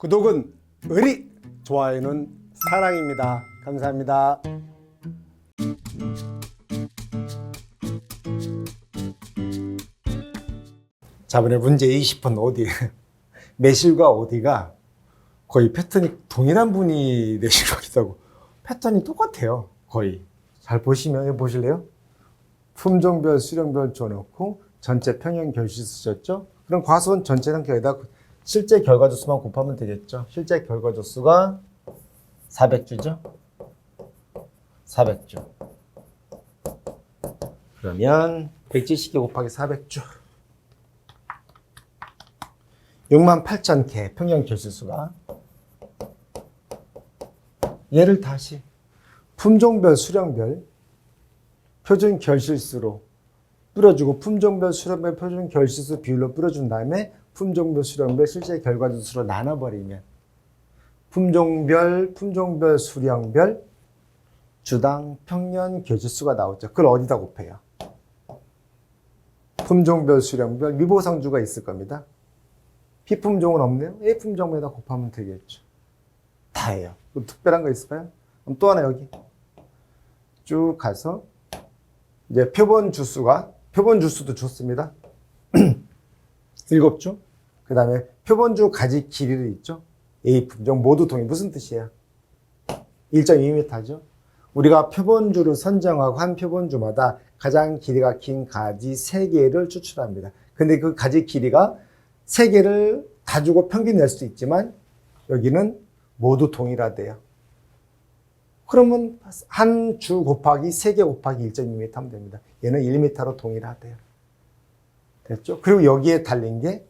구독은 의리, 좋아요는 사랑입니다. 감사합니다. 자, 이번에 문제 20번 어디? 매실과 어디가 거의 패턴이 동일한 분이 하기도 하고 패턴이 똑같아요. 거의. 잘 보시면 보실래요? 품종별, 수령별 줘놓고 전체 평형 결실수 줬죠? 그럼 과수원 전체는 여기다 실제 결과 조수만 곱하면 되겠죠? 실제 결과 조수가 400주죠? 400주. 그러면 170개 곱하기 400주. 68,000개 평형 결실수가 얘를 다시 품종별, 수령별 표준 결실수로 뿌려주고 품종별, 수령별, 표준 결실수 비율로 뿌려준 다음에 품종별, 수령별, 실제 결과수로 나눠버리면 품종별, 품종별, 수령별 주당 평년 결실수가 나오죠. 그걸 어디다 곱해요? 품종별, 수령별, 미보상주가 있을 겁니다. B품종은 없네요. A품종에다 곱하면 되겠죠. 다예요. 또 특별한 거 있을까요? 그럼 또 하나 여기 쭉 가서 이제 표본 주수가 표본 주수도 좋습니다. 일곱 주. 그 다음에 표본주 가지 길이를 있죠. A 품종 모두 동일 무슨 뜻이에요? 1.2m죠. 우리가 표본주를 선정하고 한 표본주마다 가장 길이가 긴 가지 3개를 추출합니다. 근데 그 가지 길이가 3개를 다 주고 평균 낼수 있지만 여기는 모두 동일하대요. 그러면 한 주 곱하기 3개 곱하기 1.2m 하면 됩니다. 얘는 1m로 동일하대요. 됐죠? 그리고 여기에 달린 게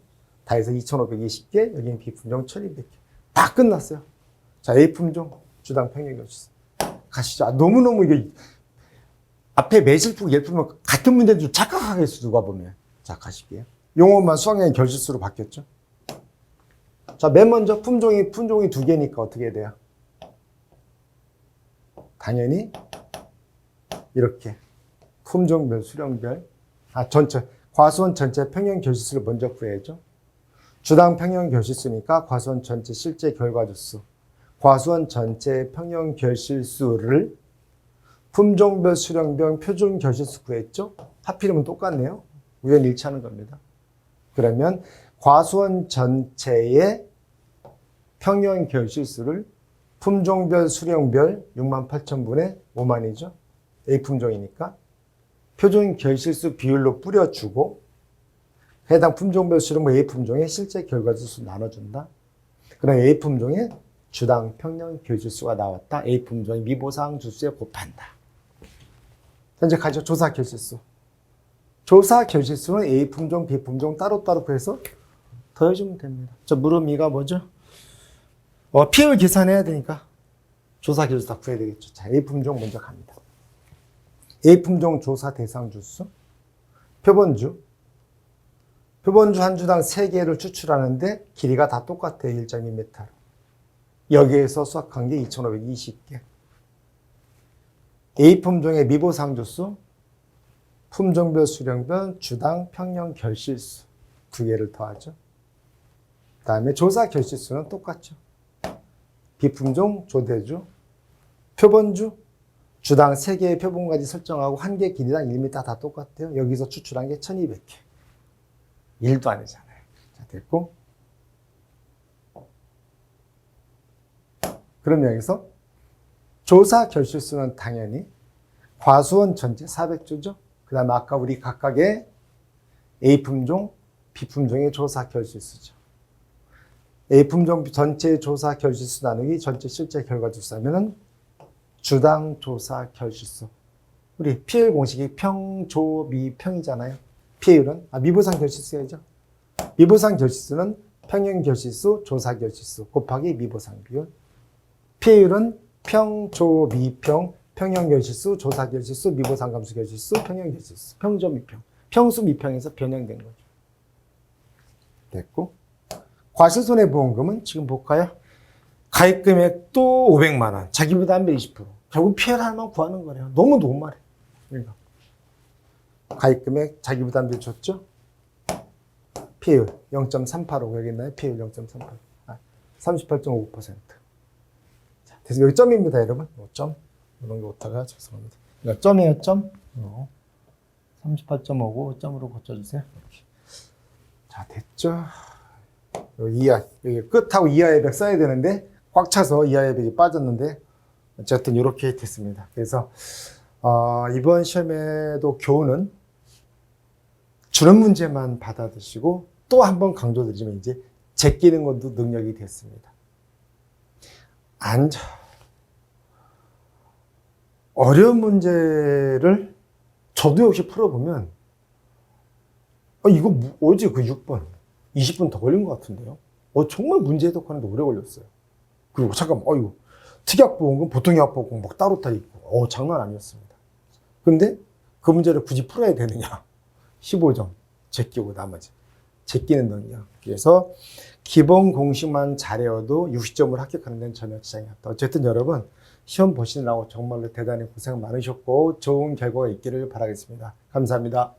다 해서 2520개, 여기는 B품종 1200개. 다 끝났어요. 자, A품종 주당 평균 결실. 가시죠. 아, 너무너무 이게 앞에 매실품, 예품은 같은 문제인 줄 착각하겠어, 누가 보면. 자, 가실게요. 용어만 수학량의 결실수로 바뀌었죠. 자, 맨 먼저 품종이, 품종이 두 개니까 어떻게 돼요? 당연히 이렇게 품종별, 수령별, 아 전체 과수원 전체 평형 결실수를 먼저 구해야죠. 주당 평형 결실수니까 과수원 전체 실제 결과주수, 과수원 전체 평형 결실수를 품종별, 수령별, 표준 결실수 구했죠. 하필이면 똑같네요. 우연히 일치하는 겁니다. 그러면 과수원 전체의 평형 결실수를 품종별, 수령별 6만 8천 분의 5만이죠. A품종이니까. 표준 결실수 비율로 뿌려주고 해당 품종별 수령별 A품종의 실제 결과지수 나눠준다. 그럼 A품종의 주당 평형 결실수가 나왔다. A품종의 미보상 주수에 곱한다. 현재 가죠. 조사 결실수. 조사 결실수는 A품종, B품종 따로따로 구해서 더해주면 됩니다. 저 물음이가 뭐죠? 어, 피해를 계산해야 되니까 조사 결수 다 구해야 되겠죠. 자, A품종 먼저 갑니다. A품종 조사 대상 주수, 표본주. 표본주 한 주당 3개를 추출하는데 길이가 다 똑같아요. 1.2m. 여기에서 수확한 게 2,520개. A품종의 미보상 주수, 품종별 수령별 주당 평형 결실수 두 개를 더하죠. 그 다음에 조사 결실수는 똑같죠. 비품종 조대주, 표본주, 주당 3개의 표본까지 설정하고 한 개 길이당 1m 다 똑같아요. 여기서 추출한 게 1200개. 1도 아니잖아요. 자, 됐고. 그럼 여기서 조사 결실수는 당연히 과수원 전체 400주죠. 그 다음에 아까 우리 각각의 A품종, B품종의 조사 결실수죠. A품종 전체 조사 결실수 나누기 전체 실제 결과주수 하면은 주당 조사 결실수. 우리 PL 공식이 평, 조, 미, 평이잖아요. PL은 아, 미보상 결실수야죠. 미보상 결실수는 평형 결실수, 조사 결실수 곱하기 미보상 비율. PL은 평, 조, 미, 평, 평형 결실수, 조사 결실수, 미보상 감수 결실수, 평형 결실수, 평조, 미평. 평수, 미평에서 변형된 거죠. 됐고. 과실 손해보험금은 지금 볼까요? 가입 금액 또 500만 원, 자기 부담 한 20%. 결국 피해를 하나만 구하는 거래요. 너무 노말해. 그러니까. 가입 금액 자기부담비 줬죠? 피해율 0.385 여기 있나요? 피해율 0.38. 아, 38.5%. 자, 그래서 여기 점입니다, 여러분. 요 점. 이런 게 오타가 죄송합니다. 그러니까 점이에요, 점. 요. 38.5고 점으로 고쳐주세요. 자, 됐죠? 이하, 여기 끝하고 이하 예백 써야 되는데 꽉 차서 이하 예백이 빠졌는데 어쨌든 이렇게 됐습니다. 그래서 어, 이번 시험에도 교훈은 주는 문제만 받아드시고 또 한 번 강조드리면 이제 제끼는 것도 능력이 됐습니다. 앉아. 어려운 문제를 저도 역시 풀어보면 아, 이거 무- 어제 그 6번 20분 더 걸린 것 같은데요. 어, 정말 문제 해석하는데 오래 걸렸어요. 그리고 잠깐만, 어이구, 특약보험금, 보통 약보험금 막 따로 다 있고, 어, 장난 아니었습니다. 근데 그 문제를 굳이 풀어야 되느냐? 15점 제끼고 나머지 제끼는 능력. 그래서 기본 공식만 잘해도 60점을 합격하는 데는 전혀 지장이 없다. 어쨌든 여러분 시험 보시느라고 정말로 대단히 고생 많으셨고 좋은 결과가 있기를 바라겠습니다. 감사합니다.